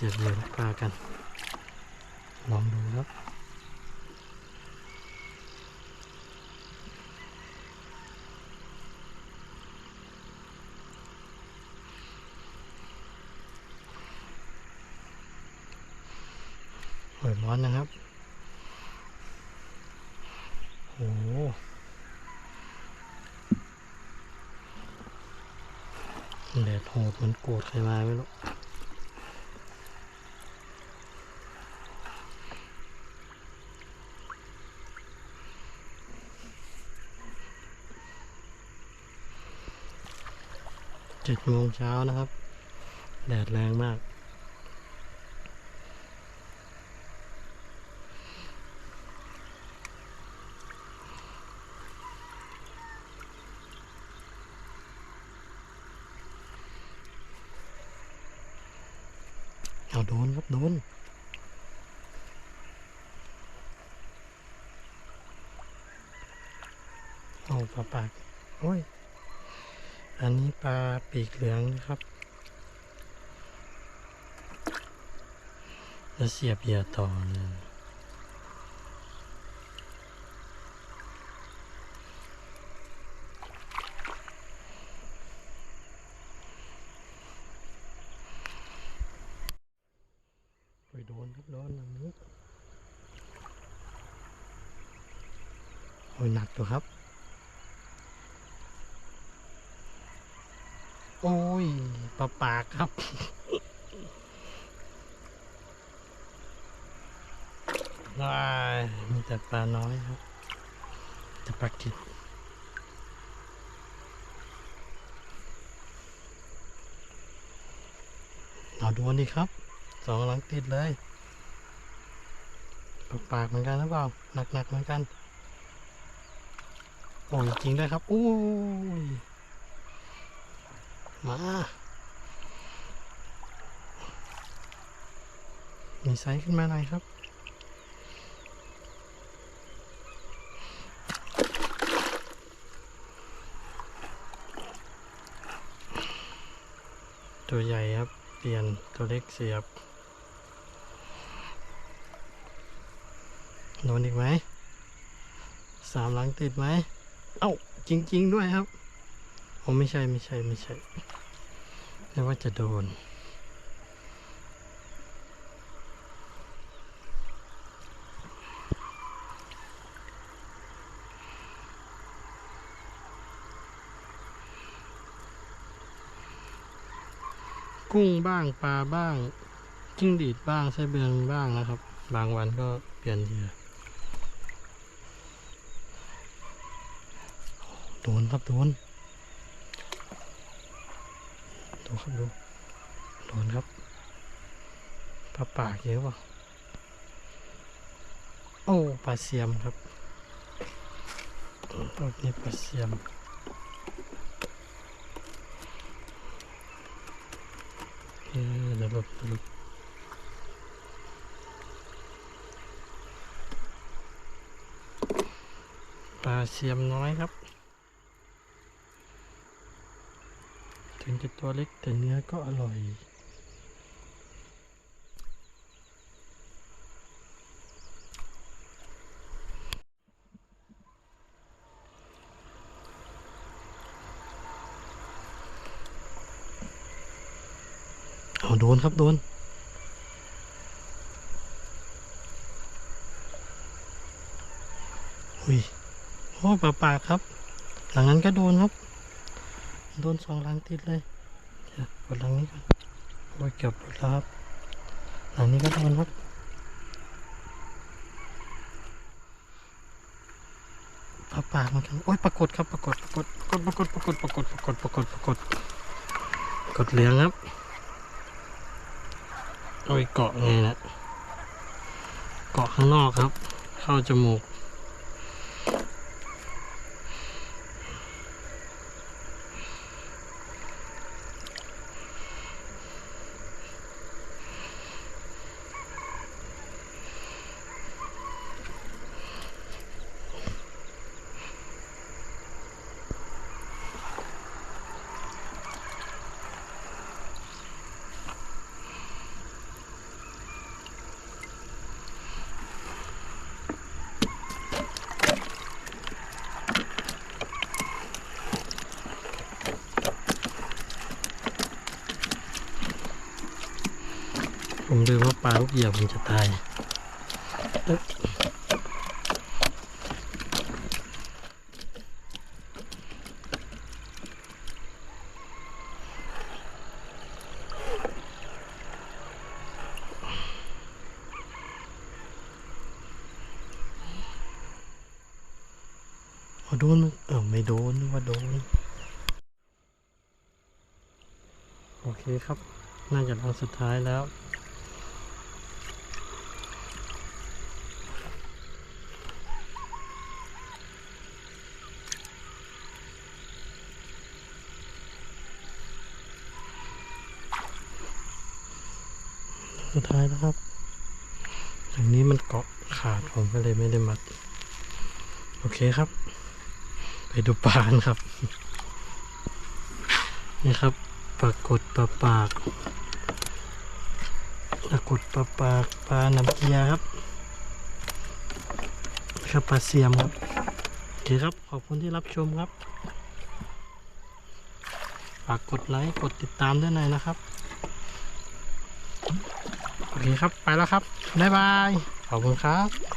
สียบเหยื่อปลากัน ลองดูครับหอยร้อนนะครับโอ้โห แดดโหดมันโกรธใครมาไม่รู้ เจ็ดโมงเช้านะครับ แดดแรงมาก เอาโดนครับ โดนเอาปลาปากโอ้ย อันนี้ปลาปีกเหลืองนะครับจะเสียบเหยื่อต่อเลยไปโดนครับโดนอันนี้โอ้ยหนักตัวครับ โอ้ยปลาปากครับ ว้าย มีแต่ปลาน้อยครับ จะปลากิดเอาดูนี่ครับ สองหลังติดเลยปลาปากเหมือนกันหรือเปล่า หนักๆเหมือนกันโอ้ยจริงด้วยครับ อู้ย มา มีไซส์ขึ้นมาหน่อยครับ ตัวใหญ่ครับ เปลี่ยนตัวเล็กเสียบโดนอีกไหม สามหลังติดไหม เอ้า จริง ๆ ด้วยครับ ผมไม่ใช่ไม่ใช่ไม่ใช่ไม่ว่าจะโดน กุ้งบ้างปลาบ้างจิ้งดีดบ้างไส้เบืองบ้างนะครับ บางวันก็เปลี่ยนเหยื่อโดนครับโดน ดูครับดูโดนครับปลาปากเยอะป่ะโอ้ปลาเสียมครับพวกนี้ปลาเสียมเออระบบระบบปลาเสียมน้อยครับ ถึงจะตัวเล็กแต่เนื้อก็อร่อยเอาโดนครับโดนอุ้ยโอ้ปลาปากครับ หลังนั้นก็โดนครับ โดนสองหลังติดเลยเดี๋ยวดหลังนี้ก่อนโอ้ยเกือบหลุดแล้วครับ หลังนี้ก็โดนครับปลาปากมือนกันโอ้ยปรากฏครับปรากฏปรากฏปรากฏปรากฏปรากฏปรากฏปรากฏปรากฏกดเหลืองครับโอ้ยเกาะไงนะเกาะข้างนอกครับ เข้าจมูก ผมลืมว่าปลาลูกเหยียบมันจะตายโดนมั้ยเออไม่โดนว่าโดน โอเคครับ น่าจะลองสุดท้ายแล้ว สุดท้ายแล้วครับอันนี้มันเกาะขาดผมก็เลยไม่ได้มัด โอเคครับ ไปดูปลานครับ นี่ครับปรากฏปลาปากปรากฏปลาปากปลาน้ำเกียครับครับปลาเสียมครับโอเคครับ ขอบคุณที่รับชมครับ ฝากกดไลค์ กดติดตามด้วยหน่อยนะครับ โอเคครับ ไปแล้วครับ บ๊ายบาย ขอบคุณครับ